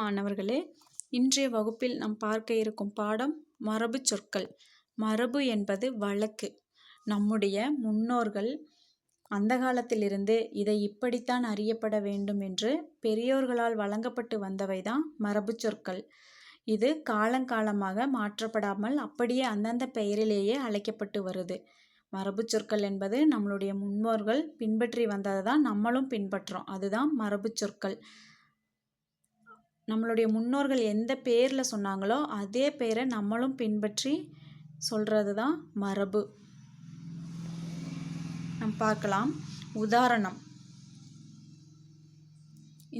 மாணவர்களே இன்றைய வகுப்பில் நாம் பார்க்க இருக்கும் பாடம் மரபு சொற்கள். மரபு என்பது வழக்கு. நம்முடைய முன்னோர்கள் அந்த காலத்திலிருந்து இதை இப்படித்தான் அறியப்பட வேண்டும் என்று பெரியோர்களால் வழங்கப்பட்டு வந்தவைதான் மரபு சொற்கள். இது காலங்காலமாக மாற்றப்படாமல் அப்படியே அந்தந்த பெயரிலேயே அழைக்கப்பட்டு வருது. மரபு சொற்கள் என்பது நம்மளுடைய முன்னோர்கள் பின்பற்றி வந்ததை தான் நம்மளும் பின்பற்றோம். அதுதான் மரபு சொற்கள். நம்மளுடைய முன்னோர்கள் எந்த பேரில் சொன்னாங்களோ அதே பேரை நம்மளும் பின்பற்றி சொல்கிறது தான் மரபு. நம்ம பார்க்கலாம். உதாரணம்.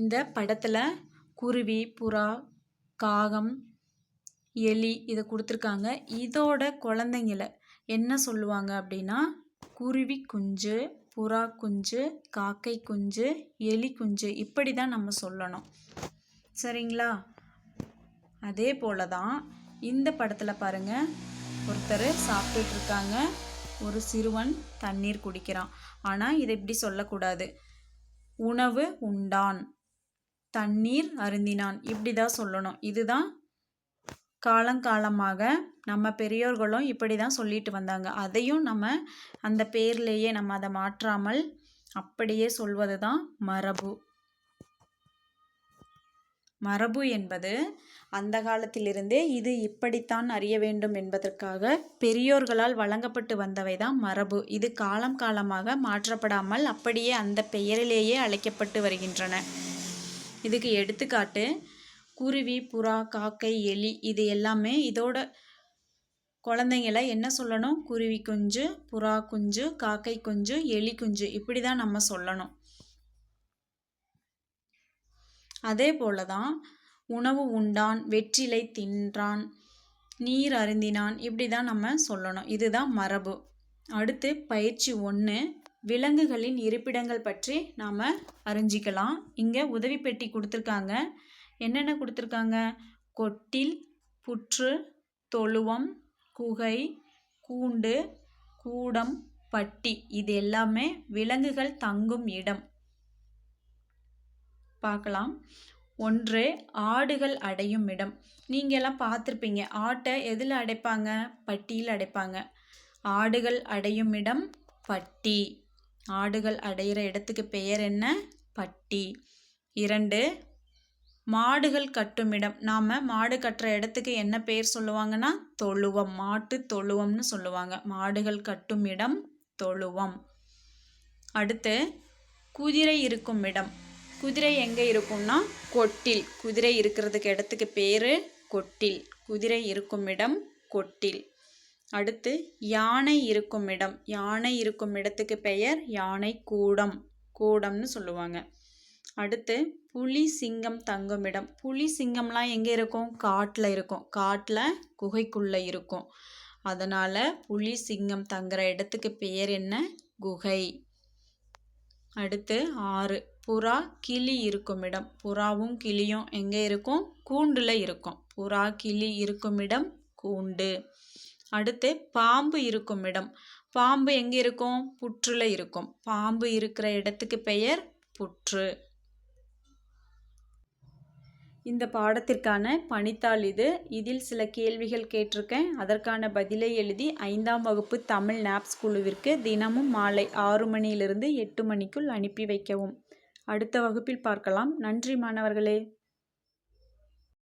இந்த படத்தில் குருவி புறா காகம் எலி இதை கொடுத்துருக்காங்க. இதோட குழந்தைங்கள என்ன சொல்லுவாங்க அப்படின்னா குருவி குஞ்சு புறா குஞ்சு காக்கை குஞ்சு எலி குஞ்சு இப்படி தான் நம்ம சொல்லணும். சரிங்களா? அதே போல தான் இந்த படத்தில் பாருங்கள் ஒருத்தர் சாப்பிட்டுட்டு இருக்காங்க ஒரு சிறுவன் தண்ணீர் குடிக்கிறான். ஆனால் இதை இப்படி சொல்லக்கூடாது. உணவு உண்டான். தண்ணீர் அருந்தினான். இப்படி தான் சொல்லணும். இதுதான் காலங்காலமாக நம்ம பெரியோர்களும் இப்படி தான் சொல்லிட்டு வந்தாங்க. அதையும் நம்ம அந்த பேர்லேயே நம்ம அதை மாற்றாமல் அப்படியே சொல்வது தான் மரபு. மரபு என்பது அந்த காலத்திலிருந்தே இது இப்படித்தான் அறிய வேண்டும் என்பதற்காக பெரியோர்களால் வழங்கப்பட்டு வந்தவை தான் மரபு. இது காலம் காலமாக மாற்றப்படாமல் அப்படியே அந்த பெயரிலேயே அழைக்கப்பட்டு வருகின்றன. இதுக்கு எடுத்துக்காட்டு குருவி புறா காக்கை எலி இது எல்லாமே இதோட குழந்தைங்கள என்ன சொல்லணும்? குருவி குஞ்சு புறா குஞ்சு காக்கை குஞ்சு எலி குஞ்சு இப்படி தான் நம்ம சொல்லணும். அதே போல தான் உணவு உண்டான் வெற்றிலை தின்றான் நீர் அருந்தினான் இப்படி தான் நம்ம சொல்லணும். இதுதான் மரபு. அடுத்து பயிற்சி ஒன்று விலங்குகளின் இருப்பிடங்கள் பற்றி நாம் அறிஞ்சிக்கலாம். இங்கே உதவி பெட்டி கொடுத்துருக்காங்க. என்னென்ன கொடுத்துருக்காங்க? கொட்டில் புற்று தொழுவம் குகை கூண்டு கூடம் பட்டி. இது எல்லாமே விலங்குகள் தங்கும் இடம். பார்க்கலாம். ஒன்று ஆடுகள் அடையும் இடம். நீங்கள்லாம் பார்த்துருப்பீங்க. ஆட்டை எதில் அடைப்பாங்க? பட்டியில் அடைப்பாங்க. ஆடுகள் அடையும் இடம் பட்டி. ஆடுகள் அடையிற இடத்துக்கு பெயர் என்ன? பட்டி. இரண்டு மாடுகள் கட்டும் இடம். நாம் மாடு கட்டுற இடத்துக்கு என்ன பெயர் சொல்லுவாங்கன்னா? தொழுவம். மாட்டு தொழுவம்னு சொல்லுவாங்க. மாடுகள் கட்டும் இடம் தொழுவம். அடுத்து குதிரை இருக்கும் இடம். குதிரை எங்கே இருக்கும்னா கொட்டில். குதிரை இருக்கிறதுக்கு இடத்துக்கு பேர் கொட்டில். குதிரை இருக்கும் இடம் கொட்டில். அடுத்து யானை இருக்கும் இடம். யானை இருக்கும் இடத்துக்கு பெயர் யானை கூடம். கூடம்னு சொல்லுவாங்க. அடுத்து புலி சிங்கம் தங்கும் இடம். புலி சிங்கம்லாம் எங்கே இருக்கும்? காட்டில் இருக்கும். காட்டில் குகைக்குள்ளே இருக்கும். அதனால் புலி சிங்கம் தங்குற இடத்துக்கு பெயர் என்ன? குகை. அடுத்து ஆறு. புறா கிளி இருக்கும் இடம் புறாவும் கிளியும் எங்கே இருக்கும்? கூண்டில் இருக்கும். புறா கிளி இருக்கும் இடம் கூண்டு. அடுத்து பாம்பு இருக்கும் இடம் பாம்பு எங்கே இருக்கும்? புற்றில் இருக்கும். பாம்பு இருக்கிற இடத்துக்கு பெயர் புற்று. இந்த பாடத்திற்கான பணித்தாள் இது. இதில் சில கேள்விகள் கேட்டிருக்கேன். அதற்கான பதிலை எழுதி ஐந்தாம் வகுப்பு தமிழ் நாப்ஸ் குழுவிற்கு தினமும் மாலை ஆறு மணியிலிருந்து எட்டு மணிக்குள் அனுப்பி வைக்கவும். அடுத்த வகுப்பில் பார்க்கலாம். நன்றி மாணவர்களே.